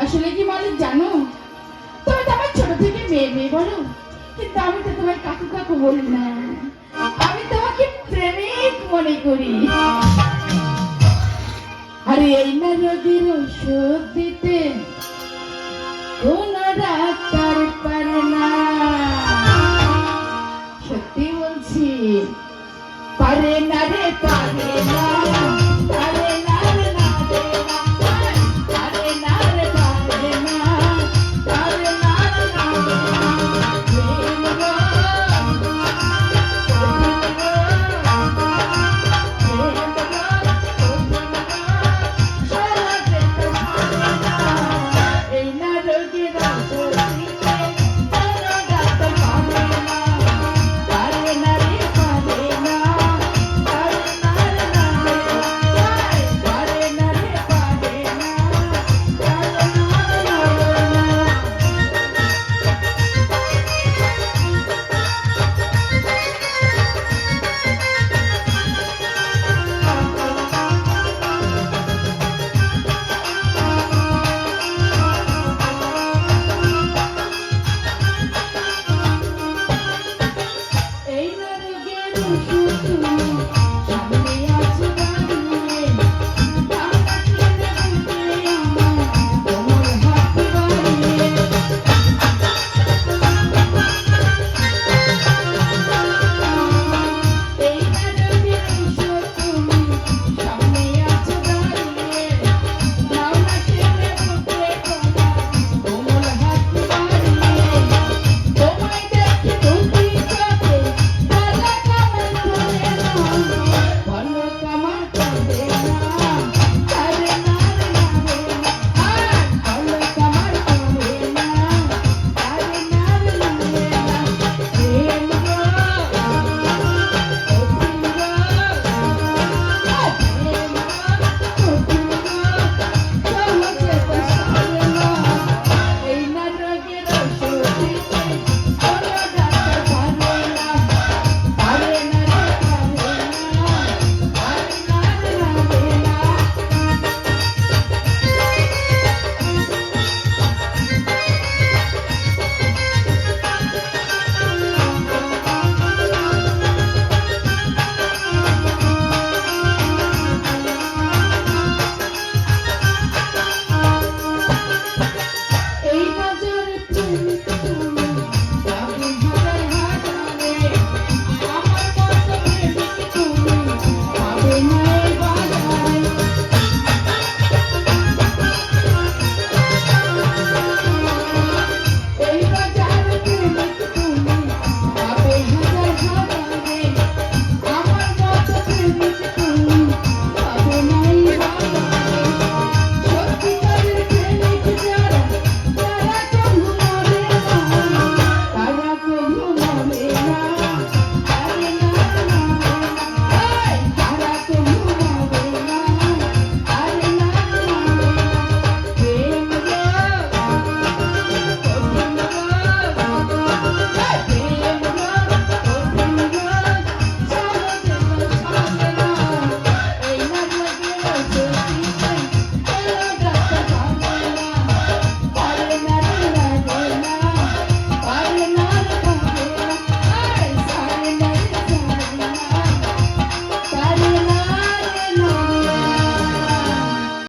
আসলে কি মালিক জানো? তুমি তো আমার ছোট থেকে মেয়ে মেয়ে বলো। কিন্তু আমি তো তোমার কাকু কাকু বলি না। আমি তোমাকে প্রেমিক মনে করি। আরে এই না রোগীর ওষুধ দিতে பரே நரே பரே